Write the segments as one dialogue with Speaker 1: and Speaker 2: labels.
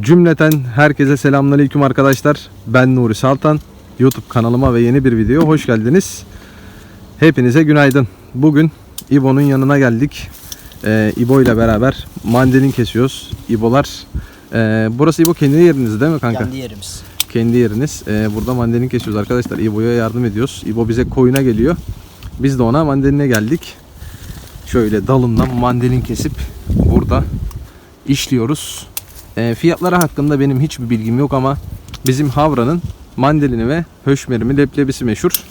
Speaker 1: Cümleten herkese selamünaleyküm arkadaşlar. Ben Nuri Saltan. YouTube kanalıma ve yeni bir videoya hoş geldiniz. Hepinize günaydın. Bugün İbo'nun yanına geldik. Ee, İbo ile beraber mandalin kesiyoruz. İbolar. Ee, burası İbo kendi yeriniz değil mi kanka?
Speaker 2: Kendi yerimiz.
Speaker 1: Kendi yeriniz. Ee, burada mandalin kesiyoruz arkadaşlar. İbo'ya yardım ediyoruz. İbo bize koyuna geliyor. Biz de ona mandaline geldik. Şöyle dalından mandalin kesip burada işliyoruz. Ee, fiyatları hakkında benim hiçbir bilgim yok ama bizim Havra'nın mandalini ve höşmerimi leblebisi meşhur.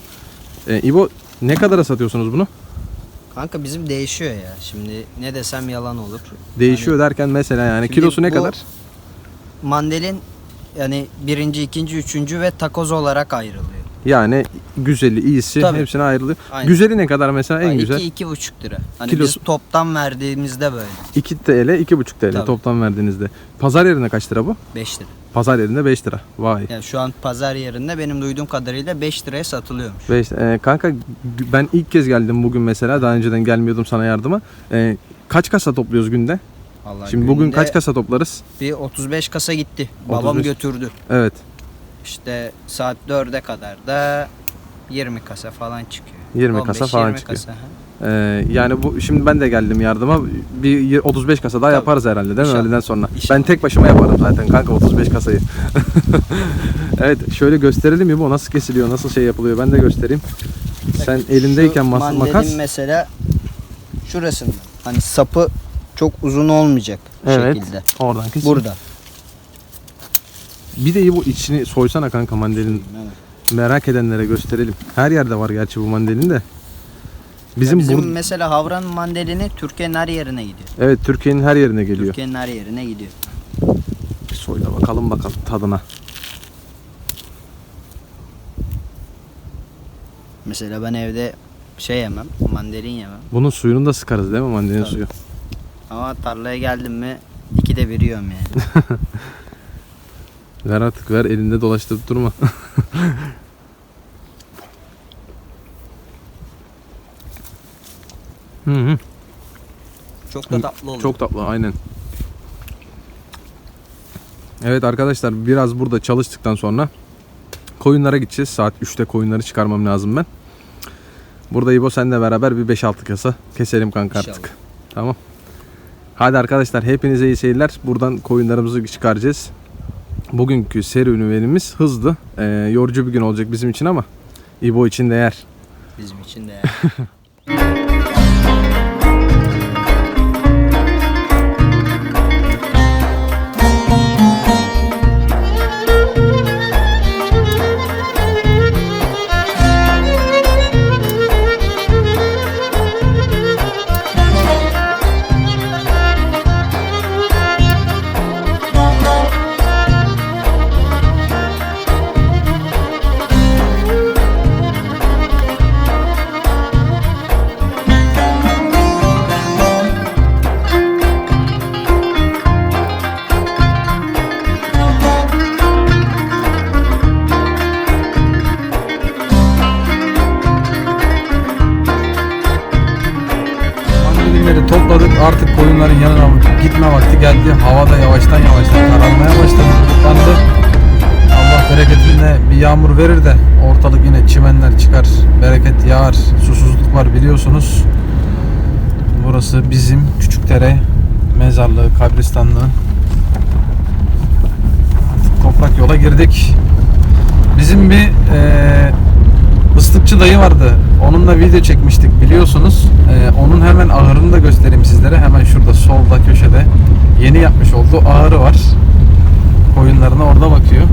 Speaker 1: Ee, İbo ne kadara satıyorsunuz bunu?
Speaker 2: Kanka bizim değişiyor ya. Şimdi ne desem yalan olur.
Speaker 1: Değişiyor derken mesela yani kilosu ne kadar?
Speaker 2: Mandalin yani birinci, ikinci, üçüncü ve takoz olarak ayrılıyor.
Speaker 1: Yani güzeli, iyisi
Speaker 2: Tabii.
Speaker 1: hepsine ayrılıyor.
Speaker 2: Aynen.
Speaker 1: Güzeli ne kadar mesela en
Speaker 2: Ha,
Speaker 1: güzel?
Speaker 2: iki, iki buçuk lira. Hani
Speaker 1: Kilosu-
Speaker 2: biz toptan verdiğimizde böyle
Speaker 1: 2 TL, 2,5 TL
Speaker 2: Tabii.
Speaker 1: toplam verdiğinizde. Pazar yerine kaç lira bu?
Speaker 2: 5 lira.
Speaker 1: Pazar yerinde 5 lira. Vay.
Speaker 2: Yani şu an pazar yerinde benim duyduğum kadarıyla 5 liraya satılıyormuş.
Speaker 1: Beş, e, kanka ben ilk kez geldim bugün mesela. Daha önceden gelmiyordum sana yardıma. E, kaç kasa topluyoruz günde?
Speaker 2: Vallahi
Speaker 1: Şimdi bugün kaç kasa toplarız?
Speaker 2: Bir 35 kasa gitti. Babam
Speaker 1: 35.
Speaker 2: götürdü.
Speaker 1: Evet.
Speaker 2: İşte saat 4'e kadar da 20 kasa falan çıkıyor.
Speaker 1: 20 kasa falan
Speaker 2: 20
Speaker 1: çıkıyor.
Speaker 2: Kasa, ha.
Speaker 1: E, yani bu şimdi ben de geldim yardıma. Bir y- 35 kasa daha
Speaker 2: Tabii.
Speaker 1: yaparız herhalde değil mi öğleden sonra?
Speaker 2: İnşallah.
Speaker 1: Ben tek başıma yaparım zaten kanka 35 kasayı. evet şöyle gösterelim mi bu nasıl kesiliyor, nasıl şey yapılıyor ben de göstereyim. Sen elindeyken mas- makas.
Speaker 2: mesela şurasında. Hani sapı çok uzun olmayacak
Speaker 1: Evet.
Speaker 2: şekilde.
Speaker 1: Oradan kesin.
Speaker 2: Burada.
Speaker 1: Bir de bu içini soysana kanka mandalin. Merak edenlere gösterelim. Her yerde var gerçi bu mandalin de. Bizim,
Speaker 2: Bizim, Bizim
Speaker 1: bur-
Speaker 2: mesela Havran mandalini Türkiye'nin her yerine gidiyor.
Speaker 1: Evet Türkiye'nin her yerine geliyor.
Speaker 2: Türkiye'nin her yerine gidiyor.
Speaker 1: Bir soy da bakalım bakalım tadına.
Speaker 2: Mesela ben evde şey yemem, mandalin yemem.
Speaker 1: Bunun suyunu da sıkarız değil mi mandalin
Speaker 2: Tabii.
Speaker 1: suyu?
Speaker 2: Ama tarlaya geldim mi ikide bir yiyorum yani.
Speaker 1: Ver artık ver elinde dolaştırıp durma. hı hı.
Speaker 2: Çok da tatlı oluyor.
Speaker 1: Çok tatlı aynen. Evet arkadaşlar biraz burada çalıştıktan sonra koyunlara gideceğiz. Saat 3'te koyunları çıkarmam lazım ben. Burada İbo senle beraber bir 5-6 kasa keselim kanka
Speaker 2: İnşallah.
Speaker 1: artık. Tamam. Hadi arkadaşlar hepinize iyi seyirler. Buradan koyunlarımızı çıkaracağız. Bugünkü serüvenimiz hızlı. Ee, yorucu bir gün olacak bizim için ama İbo için değer.
Speaker 2: Bizim için de.
Speaker 1: yağmur verir de ortalık yine çimenler çıkar. Bereket yağar. Susuzluk var biliyorsunuz. Burası bizim Küçükdere mezarlığı, kabristanlığı. Toprak yola girdik. Bizim bir eee ıslıkçı dayı vardı. Onunla video çekmiştik biliyorsunuz. Ee, onun hemen ahırını da göstereyim sizlere. Hemen şurada solda köşede yeni yapmış olduğu ahırı var. Koyunlarına orada bakıyor.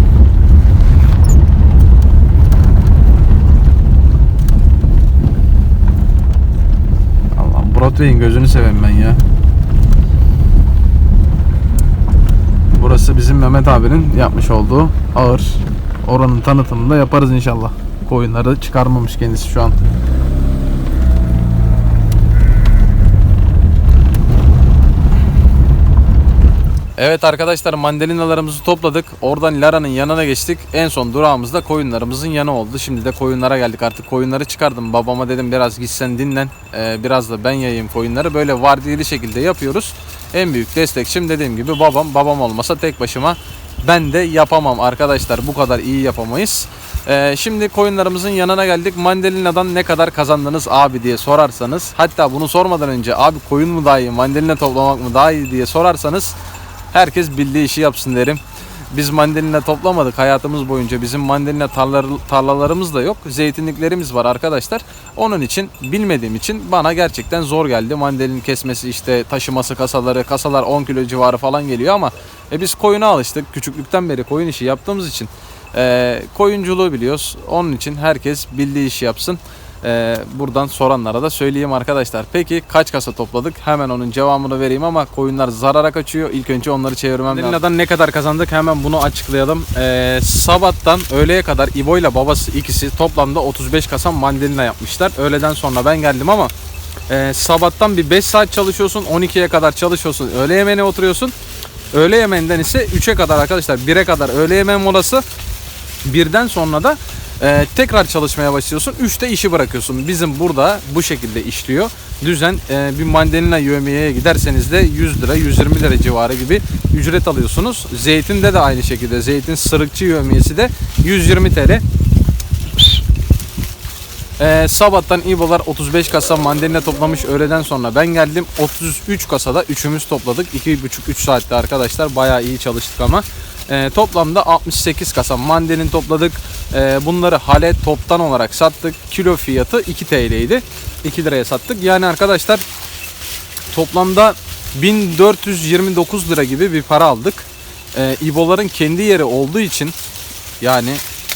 Speaker 1: Allah Broadway'in gözünü seveyim ben ya. Burası bizim Mehmet abinin yapmış olduğu ağır. Oranın tanıtımını da yaparız inşallah. Koyunları çıkarmamış kendisi şu an. Evet arkadaşlar mandalinalarımızı topladık. Oradan Lara'nın yanına geçtik. En son durağımız da koyunlarımızın yanı oldu. Şimdi de koyunlara geldik. Artık koyunları çıkardım. Babama dedim biraz gitsen dinlen. Ee, biraz da ben yayayım koyunları. Böyle vardiyeli şekilde yapıyoruz. En büyük destekçim dediğim gibi babam. Babam olmasa tek başıma ben de yapamam arkadaşlar. Bu kadar iyi yapamayız. Ee, şimdi koyunlarımızın yanına geldik. Mandalina'dan ne kadar kazandınız abi diye sorarsanız. Hatta bunu sormadan önce abi koyun mu daha iyi, mandalina toplamak mı daha iyi diye sorarsanız herkes bildiği işi yapsın derim. Biz mandalina toplamadık hayatımız boyunca. Bizim mandalina tarlar- tarlalarımız da yok. Zeytinliklerimiz var arkadaşlar. Onun için bilmediğim için bana gerçekten zor geldi. Mandalin kesmesi işte taşıması kasaları. Kasalar 10 kilo civarı falan geliyor ama e, biz koyuna alıştık. Küçüklükten beri koyun işi yaptığımız için e, koyunculuğu biliyoruz. Onun için herkes bildiği işi yapsın. Ee, buradan soranlara da söyleyeyim arkadaşlar. Peki kaç kasa topladık? Hemen onun cevabını vereyim ama koyunlar zarara kaçıyor. İlk önce onları çevirmem lazım. Delina'dan ne kadar kazandık? Hemen bunu açıklayalım. Ee, sabahtan öğleye kadar İbo ile babası ikisi toplamda 35 kasa mandalina yapmışlar. Öğleden sonra ben geldim ama e, sabahtan bir 5 saat çalışıyorsun. 12'ye kadar çalışıyorsun. Öğle yemeğine oturuyorsun. Öğle yemeğinden ise 3'e kadar arkadaşlar 1'e kadar öğle yemeği molası. Birden sonra da e, tekrar çalışmaya başlıyorsun. 3'te işi bırakıyorsun. Bizim burada bu şekilde işliyor. Düzen e, bir mandalina yövmiyeye giderseniz de 100 lira 120 lira civarı gibi ücret alıyorsunuz. Zeytinde de aynı şekilde. Zeytin sırıkçı yövmiyesi de 120 TL. Ee, sabahtan İbolar 35 kasa mandalina toplamış öğleden sonra ben geldim 33 kasada üçümüz topladık 2,5-3 saatte arkadaşlar bayağı iyi çalıştık ama Ee, toplamda 68 kasa mandalin topladık Ee, bunları hale toptan olarak sattık kilo fiyatı 2 TL idi 2 liraya sattık yani arkadaşlar toplamda 1429 lira gibi bir para aldık ee, İboların kendi yeri olduğu için yani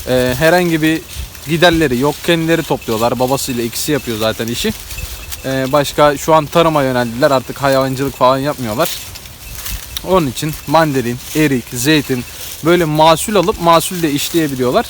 Speaker 1: e, herhangi bir giderleri yok. Kendileri topluyorlar. Babasıyla ikisi yapıyor zaten işi. Ee, başka şu an tarıma yöneldiler. Artık hayvancılık falan yapmıyorlar. Onun için mandalin, erik, zeytin böyle mahsul alıp mahsul de işleyebiliyorlar.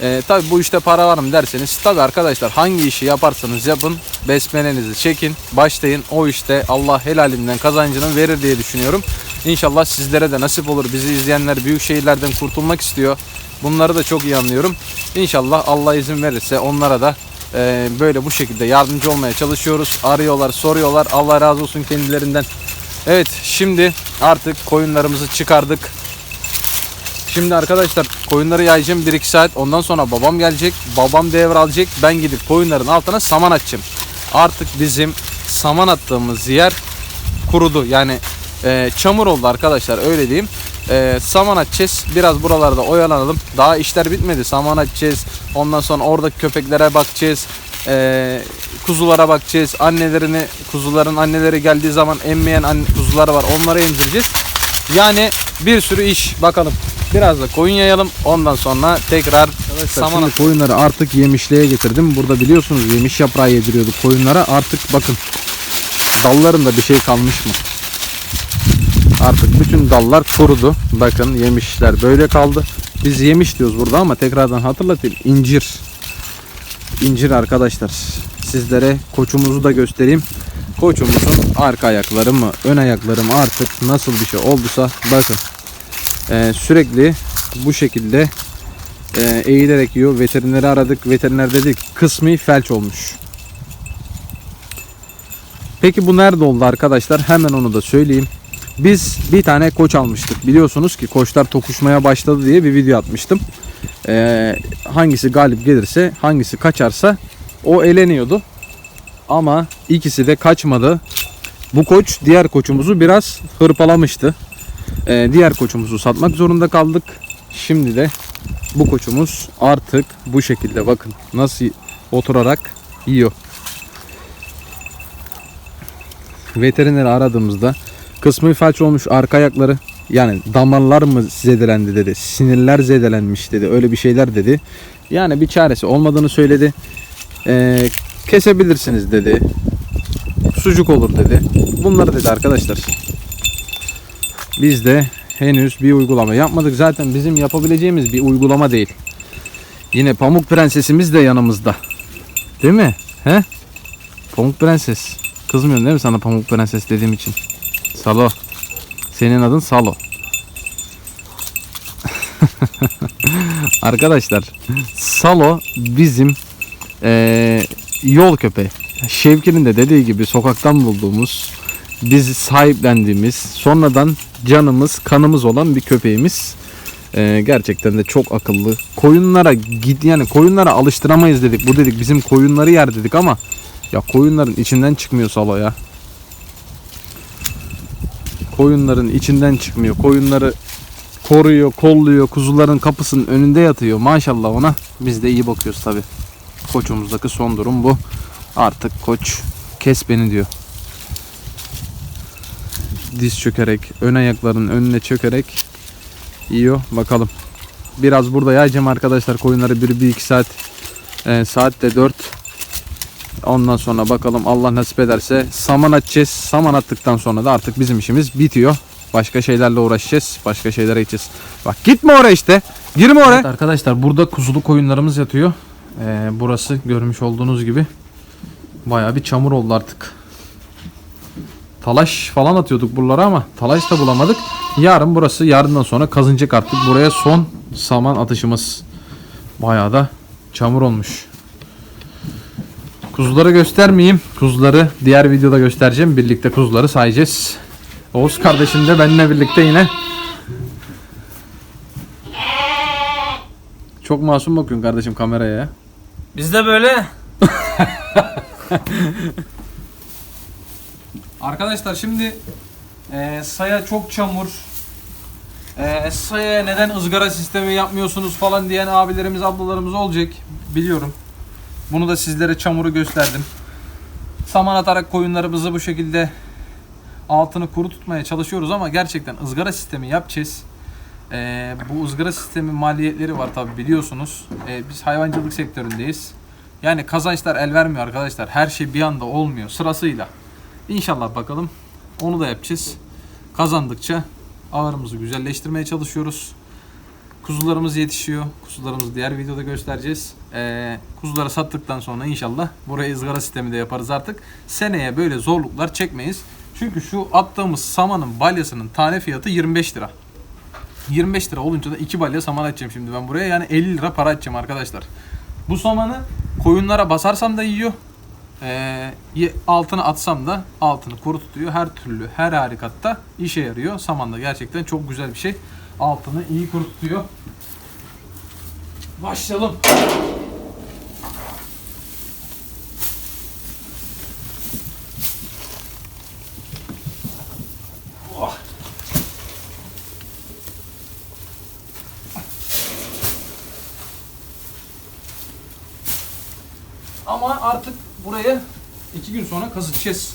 Speaker 1: Ee, tabi bu işte para var mı derseniz tabi arkadaşlar hangi işi yaparsanız yapın besmelenizi çekin başlayın o işte Allah helalinden kazancını verir diye düşünüyorum. İnşallah sizlere de nasip olur bizi izleyenler büyük şehirlerden kurtulmak istiyor. Bunları da çok iyi anlıyorum. İnşallah Allah izin verirse onlara da e, böyle bu şekilde yardımcı olmaya çalışıyoruz. Arıyorlar, soruyorlar. Allah razı olsun kendilerinden. Evet, şimdi artık koyunlarımızı çıkardık. Şimdi arkadaşlar koyunları yayacağım 1-2 saat. Ondan sonra babam gelecek. Babam devralacak. Ben gidip koyunların altına saman atacağım. Artık bizim saman attığımız yer kurudu. Yani e, çamur oldu arkadaşlar öyle diyeyim. E, saman atacağız. Biraz buralarda oyalanalım. Daha işler bitmedi. Saman atacağız. Ondan sonra oradaki köpeklere bakacağız. E, kuzulara bakacağız. Annelerini, kuzuların anneleri geldiği zaman emmeyen anne, kuzular var. Onları emzireceğiz. Yani bir sürü iş. Bakalım. Biraz da koyun yayalım. Ondan sonra tekrar saman
Speaker 3: Şimdi
Speaker 1: at-
Speaker 3: koyunları artık yemişliğe getirdim. Burada biliyorsunuz yemiş yaprağı yediriyorduk koyunlara. Artık bakın dallarında bir şey kalmış mı? Artık bütün dallar kurudu. Bakın yemişler böyle kaldı. Biz yemiş diyoruz burada ama tekrardan hatırlatayım. İncir. İncir arkadaşlar. Sizlere koçumuzu da göstereyim. Koçumuzun arka ayakları mı, ön ayakları mı artık nasıl bir şey olduysa bakın. Ee, sürekli bu şekilde e, eğilerek yiyor. Veterineri aradık. Veteriner dedi ki kısmi felç olmuş. Peki bu nerede oldu arkadaşlar? Hemen onu da söyleyeyim. Biz bir tane koç almıştık. Biliyorsunuz ki koçlar tokuşmaya başladı diye bir video atmıştım. Ee, hangisi galip gelirse, hangisi kaçarsa o eleniyordu. Ama ikisi de kaçmadı. Bu koç diğer koçumuzu biraz hırpalamıştı. Ee, diğer koçumuzu satmak zorunda kaldık. Şimdi de bu koçumuz artık bu şekilde bakın nasıl oturarak yiyor. Veterineri aradığımızda kısmı felç olmuş arka ayakları yani damarlar mı zedelendi dedi. Sinirler zedelenmiş dedi. Öyle bir şeyler dedi. Yani bir çaresi olmadığını söyledi. Ee, kesebilirsiniz dedi. Sucuk olur dedi. Bunları dedi arkadaşlar. Biz de henüz bir uygulama yapmadık. Zaten bizim yapabileceğimiz bir uygulama değil. Yine Pamuk Prensesimiz de yanımızda. Değil mi? He? Pamuk Prenses. Kızmıyorsun değil mi sana Pamuk Prenses dediğim için? Salo. Senin adın Salo. Arkadaşlar Salo bizim eee, yol köpeği. Şevki'nin de dediği gibi sokaktan bulduğumuz
Speaker 1: biz sahiplendiğimiz, sonradan canımız, kanımız olan bir köpeğimiz. Ee, gerçekten de çok akıllı. Koyunlara git yani koyunlara alıştıramayız dedik. Bu dedik bizim koyunları yer dedik ama ya koyunların içinden çıkmıyor Salo ya. Koyunların içinden çıkmıyor. Koyunları koruyor, kolluyor. Kuzuların kapısının önünde yatıyor. Maşallah ona. Biz de iyi bakıyoruz tabi. Koçumuzdaki son durum bu. Artık koç kes beni diyor. Diz çökerek, ön ayaklarının önüne çökerek yiyor. Bakalım. Biraz burada yayacağım arkadaşlar koyunları bir, bir iki saat. E, saatte 4. Ondan sonra bakalım Allah nasip ederse saman atacağız. Saman attıktan sonra da artık bizim işimiz bitiyor. Başka şeylerle uğraşacağız. Başka şeylere gideceğiz. Bak gitme oraya işte. Girme oraya. Evet arkadaşlar burada kuzulu koyunlarımız yatıyor. Ee, burası görmüş olduğunuz gibi bayağı bir çamur oldu artık. Talaş falan atıyorduk buralara ama talaş da bulamadık. Yarın burası yarından sonra kazınacak artık. Buraya son saman atışımız. Bayağı da çamur olmuş. Kuzuları göstermeyeyim. Kuzuları diğer videoda göstereceğim. Birlikte kuzuları sayacağız. Oğuz kardeşim de benimle birlikte yine. Çok masum bakıyorsun kardeşim kameraya ya.
Speaker 4: Biz de böyle. Arkadaşlar şimdi e, saya çok çamur. E, saya neden ızgara sistemi yapmıyorsunuz falan diyen abilerimiz ablalarımız olacak. Biliyorum. Bunu da sizlere çamuru gösterdim. Saman atarak koyunlarımızı bu şekilde altını kuru tutmaya çalışıyoruz ama gerçekten ızgara sistemi yapacağız. Ee, bu ızgara sistemi maliyetleri var tabi biliyorsunuz. Ee, biz hayvancılık sektöründeyiz. Yani kazançlar el vermiyor arkadaşlar. Her şey bir anda olmuyor sırasıyla. İnşallah bakalım onu da yapacağız. Kazandıkça ağırımızı güzelleştirmeye çalışıyoruz. Kuzularımız yetişiyor. Kuzularımızı diğer videoda göstereceğiz. Ee, kuzuları sattıktan sonra inşallah buraya ızgara sistemi de yaparız artık. Seneye böyle zorluklar çekmeyiz. Çünkü şu attığımız samanın balyasının tane fiyatı 25 lira. 25 lira olunca da 2 balya saman açacağım şimdi ben buraya. Yani 50 lira para açacağım arkadaşlar. Bu samanı koyunlara basarsam da yiyor. Ee, altına atsam da altını kuru tutuyor. Her türlü her harikatta işe yarıyor. Saman da gerçekten çok güzel bir şey. Altını iyi kuru tutuyor. Başlayalım. Ama artık buraya iki gün sonra kazıtacağız.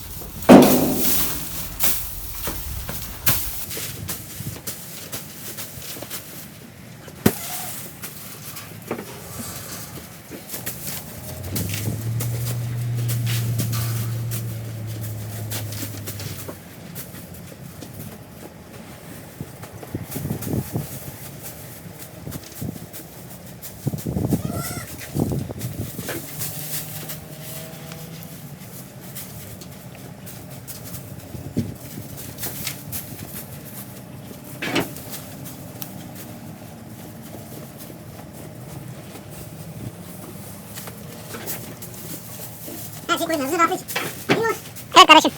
Speaker 5: Evet kardeşim.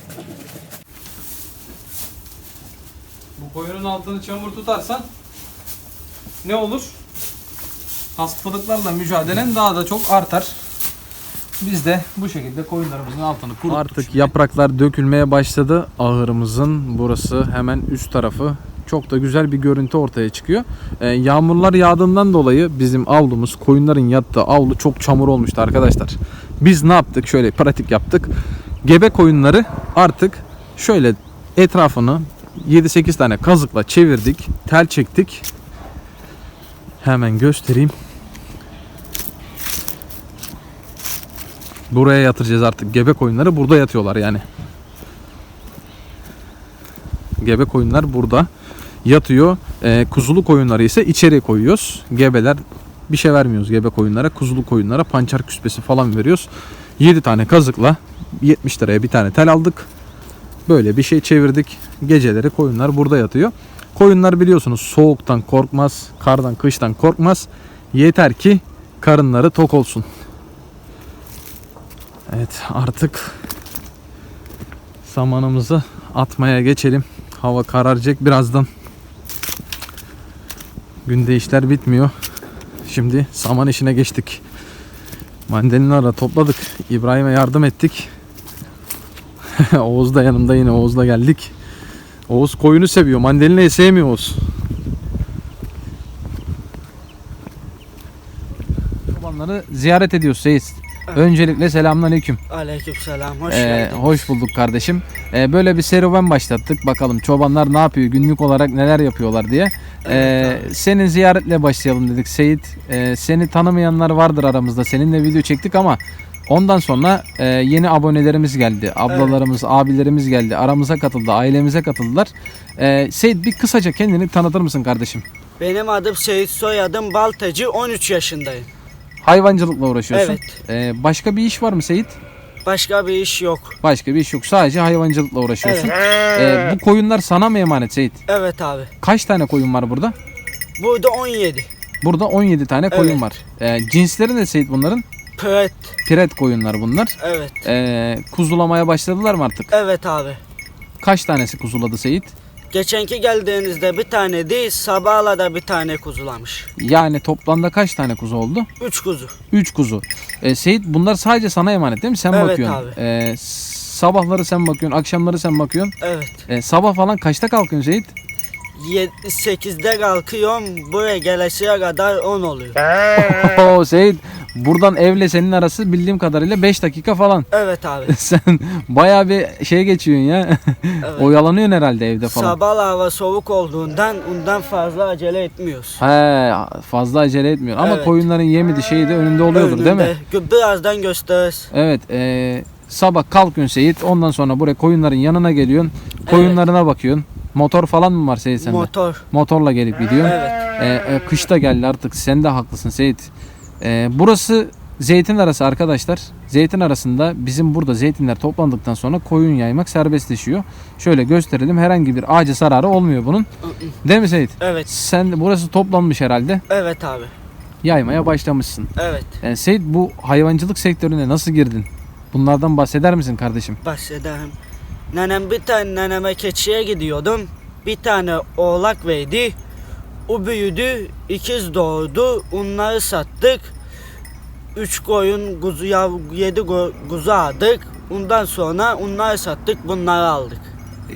Speaker 4: Bu koyunun altını çamur tutarsan ne olur? Hastalıklarla mücadelen daha da çok artar. Biz de bu şekilde koyunlarımızın altını kuruttuk.
Speaker 1: Artık yapraklar dökülmeye başladı. Ahırımızın burası hemen üst tarafı. Çok da güzel bir görüntü ortaya çıkıyor. Ee, yağmurlar yağdığından dolayı bizim avlumuz, koyunların yattığı avlu çok çamur olmuştu arkadaşlar. Biz ne yaptık? Şöyle pratik yaptık. Gebe koyunları artık şöyle etrafını 7-8 tane kazıkla çevirdik. Tel çektik. Hemen göstereyim. Buraya yatıracağız artık. Gebe koyunları burada yatıyorlar yani. Gebe koyunlar burada yatıyor. Ee, kuzulu koyunları ise içeri koyuyoruz. Gebeler bir şey vermiyoruz gebe koyunlara. Kuzulu koyunlara pançar küspesi falan veriyoruz. 7 tane kazıkla 70 liraya bir tane tel aldık. Böyle bir şey çevirdik. Geceleri koyunlar burada yatıyor. Koyunlar biliyorsunuz soğuktan korkmaz, kardan, kıştan korkmaz. Yeter ki karınları tok olsun. Evet artık samanımızı
Speaker 6: atmaya geçelim. Hava kararacak birazdan. Günde işler bitmiyor. Şimdi saman işine geçtik. Mandalinaları topladık. İbrahim'e yardım ettik. Oğuz da yanımda yine Oğuz'la geldik. Oğuz koyunu seviyor. Mandalinayı sevmiyor Oğuz.
Speaker 1: Çobanları ziyaret ediyoruz Seyit. Öncelikle selamünaleyküm.
Speaker 7: Aleykümselam. Hoş
Speaker 1: Ee, hoş bulduk kardeşim. Ee, böyle bir serüven başlattık. Bakalım çobanlar ne yapıyor, günlük olarak neler yapıyorlar diye. Ee, senin ziyaretle başlayalım dedik Seyit. Ee, seni tanımayanlar vardır aramızda. Seninle video çektik ama ondan sonra e, yeni abonelerimiz geldi. Ablalarımız, abilerimiz geldi. Aramıza katıldı, ailemize katıldılar. Ee, Seyit bir kısaca kendini tanıtır mısın kardeşim?
Speaker 8: Benim adım Seyit soyadım Baltacı 13 yaşındayım.
Speaker 1: Hayvancılıkla uğraşıyorsun.
Speaker 8: Evet.
Speaker 1: Ee, başka bir iş var mı Seyit?
Speaker 8: Başka bir iş yok.
Speaker 1: Başka bir iş yok. Sadece hayvancılıkla uğraşıyorsun.
Speaker 8: Evet.
Speaker 1: Ee, bu koyunlar sana mı emanet Seyit?
Speaker 8: Evet abi.
Speaker 1: Kaç tane koyun var burada?
Speaker 8: Burada 17.
Speaker 1: Burada 17 tane koyun
Speaker 8: Evet.
Speaker 1: var. Ee, cinsleri ne Seyit bunların?
Speaker 8: Pöt.
Speaker 1: Piret koyunlar bunlar.
Speaker 8: Evet.
Speaker 1: Ee, kuzulamaya başladılar mı artık?
Speaker 8: Evet abi.
Speaker 1: Kaç tanesi kuzuladı Seyit?
Speaker 8: Geçenki geldiğinizde bir tane değil sabahla da bir tane kuzulamış.
Speaker 1: Yani toplamda kaç tane kuzu oldu?
Speaker 8: 3 kuzu.
Speaker 1: 3 kuzu. Ee, Seyit bunlar sadece sana emanet değil mi? Sen
Speaker 8: Evet
Speaker 1: bakıyorsun.
Speaker 8: abi.
Speaker 1: Ee, sabahları sen bakıyorsun, akşamları sen bakıyorsun.
Speaker 8: Evet.
Speaker 1: Ee, sabah falan kaçta kalkıyorsun Seyit?
Speaker 8: 8'de kalkıyorum buraya gelesiye kadar 10 oluyor.
Speaker 1: Oo Seyit buradan evle senin arası bildiğim kadarıyla 5 dakika falan.
Speaker 8: Evet abi.
Speaker 1: Sen bayağı bir şey geçiyorsun ya.
Speaker 8: Evet.
Speaker 1: Oyalanıyorsun herhalde evde falan.
Speaker 8: Sabah hava soğuk olduğundan ondan fazla acele etmiyoruz.
Speaker 1: He fazla acele etmiyor ama
Speaker 8: Evet.
Speaker 1: koyunların yemi de şeyi de önünde oluyordur değil mi?
Speaker 8: Önünde. Birazdan gösteririz.
Speaker 1: Evet e, sabah kalkıyorsun Seyit ondan sonra buraya koyunların yanına geliyorsun. Koyunlarına bakıyorsun. Motor falan mı var Seyit sende?
Speaker 8: Motor.
Speaker 1: Motorla gelip gidiyorsun.
Speaker 8: Evet.
Speaker 1: E, e, kış da geldi artık sen de haklısın Seyit. E, burası zeytin arası arkadaşlar. Zeytin arasında bizim burada zeytinler toplandıktan sonra koyun yaymak serbestleşiyor. Şöyle gösterelim herhangi bir ağaca zararı olmuyor bunun. Değil mi Seyit?
Speaker 8: Evet.
Speaker 1: Sen burası toplanmış herhalde.
Speaker 8: Evet abi.
Speaker 1: Yaymaya başlamışsın.
Speaker 8: Evet.
Speaker 1: Yani Seyit bu hayvancılık sektörüne nasıl girdin? Bunlardan bahseder misin kardeşim?
Speaker 8: Bahsedeyim. Nenem bir tane neneme keçiye gidiyordum. Bir tane oğlak verdi. O büyüdü, ikiz doğdu. Onları sattık. Üç koyun, kuzu, yav, yedi kuzu aldık. Ondan sonra onları sattık, bunları aldık.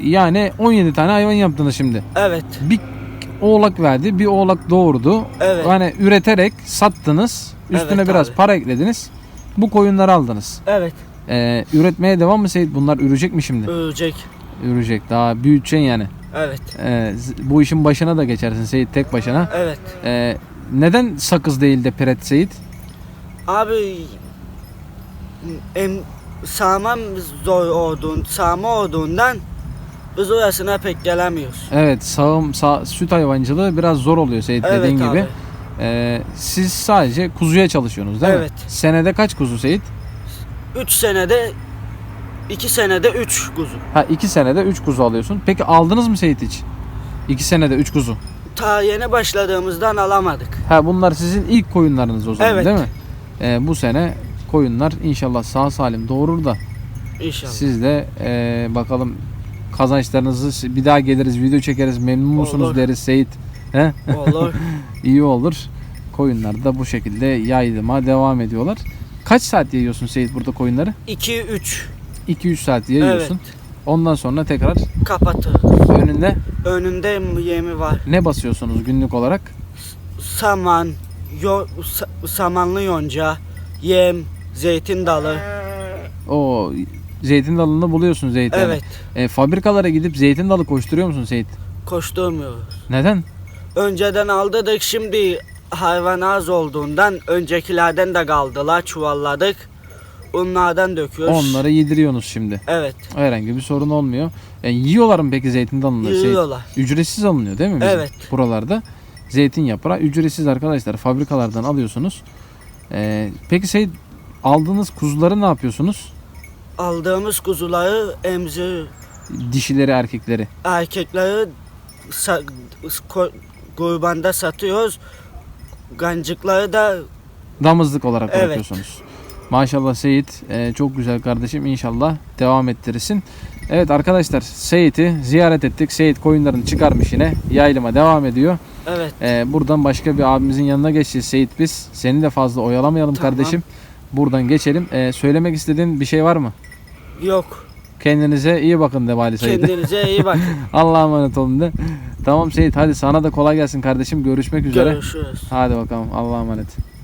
Speaker 1: Yani 17 tane hayvan yaptınız şimdi.
Speaker 8: Evet,
Speaker 1: Bir oğlak verdi, bir oğlak doğurdu.
Speaker 8: Evet.
Speaker 1: Yani üreterek sattınız. Üstüne
Speaker 8: Evet
Speaker 1: biraz
Speaker 8: abi.
Speaker 1: para eklediniz. Bu koyunları aldınız.
Speaker 8: evet.
Speaker 1: Ee, üretmeye devam mı Seyit? Bunlar ürecek mi şimdi?
Speaker 8: Ölecek.
Speaker 1: Ürecek. Daha büyüteceksin yani.
Speaker 8: Evet,
Speaker 1: Ee, bu işin başına da geçersin Seyit tek başına.
Speaker 8: evet.
Speaker 1: Ee, neden sakız değil de piret Seyit?
Speaker 8: Abi em, sağmam zor olduğun, sağma olduğundan biz orasına pek gelemiyoruz.
Speaker 1: Evet sağım sağ, süt hayvancılığı biraz zor oluyor Seyit
Speaker 8: Evet
Speaker 1: dediğin
Speaker 8: abi.
Speaker 1: gibi. Ee, siz sadece kuzuya çalışıyorsunuz değil
Speaker 8: Evet.
Speaker 1: mi? Senede kaç kuzu Seyit?
Speaker 8: 3 senede 2 senede 3 kuzu.
Speaker 1: Ha iki senede 3 kuzu alıyorsun. Peki aldınız mı Seyit hiç? 2 senede 3 kuzu.
Speaker 8: Ta yeni başladığımızdan alamadık.
Speaker 1: Ha bunlar sizin ilk koyunlarınız o zaman
Speaker 8: Evet.
Speaker 1: değil mi? Ee, bu sene koyunlar inşallah sağ salim doğurur da
Speaker 8: İnşallah.
Speaker 1: siz de ee, bakalım kazançlarınızı bir daha geliriz video çekeriz memnun musunuz
Speaker 8: Olur.
Speaker 1: deriz Seyit. He?
Speaker 8: Olur.
Speaker 1: İyi olur. Koyunlar da bu şekilde yayılıma devam ediyorlar. Kaç saat yayıyorsun Seyit burada koyunları?
Speaker 8: 2 3
Speaker 1: 2-3 saat yayıyorsun. Ondan sonra tekrar
Speaker 8: kapatı.
Speaker 1: önünde
Speaker 8: Önünde yemi var.
Speaker 1: ne basıyorsunuz günlük olarak?
Speaker 8: Saman, yo, sa- samanlı yonca, yem, zeytin dalı.
Speaker 1: O zeytin dalını buluyorsun zeytin.
Speaker 8: Evet.
Speaker 1: E, fabrikalara gidip zeytin dalı koşturuyor musun Seyit?
Speaker 8: Koşturmuyoruz.
Speaker 1: Neden?
Speaker 8: Önceden aldırdık şimdi hayvan az olduğundan öncekilerden de kaldılar çuvalladık. Onlardan döküyoruz.
Speaker 1: Onları yediriyorsunuz şimdi.
Speaker 8: Evet.
Speaker 1: Herhangi bir sorun olmuyor. E, yiyorlar mı peki zeytin dalını?
Speaker 8: Yiyorlar.
Speaker 1: Ücretsiz alınıyor değil mi bizim
Speaker 8: Evet.
Speaker 1: buralarda? Zeytin yaprağı ücretsiz arkadaşlar. Fabrikalardan alıyorsunuz. E, peki Seyit aldığınız kuzuları ne yapıyorsunuz?
Speaker 8: Aldığımız kuzuları emzi
Speaker 1: Dişileri erkekleri.
Speaker 8: erkekleri sa- kurbanda satıyoruz. Gancıkları da
Speaker 1: Damızlık olarak
Speaker 8: Evet.
Speaker 1: bırakıyorsunuz. Maşallah Seyit e, çok güzel kardeşim inşallah devam ettirirsin. Evet arkadaşlar Seyit'i ziyaret ettik. Seyit koyunlarını çıkarmış yine. Yaylıma devam ediyor.
Speaker 8: Evet.
Speaker 1: Ee, buradan başka bir abimizin yanına geçeceğiz Seyit biz. Seni de fazla oyalamayalım
Speaker 8: Tamam.
Speaker 1: kardeşim. Buradan geçelim. Ee, söylemek istediğin bir şey var mı?
Speaker 8: Yok.
Speaker 1: Kendinize iyi bakın de Vali Seyit.
Speaker 8: Kendinize iyi bakın.
Speaker 1: Allah'a emanet olun de. Tamam Seyit hadi sana da kolay gelsin kardeşim. Görüşmek üzere.
Speaker 8: Görüşürüz.
Speaker 1: Hadi bakalım Allah'a emanet.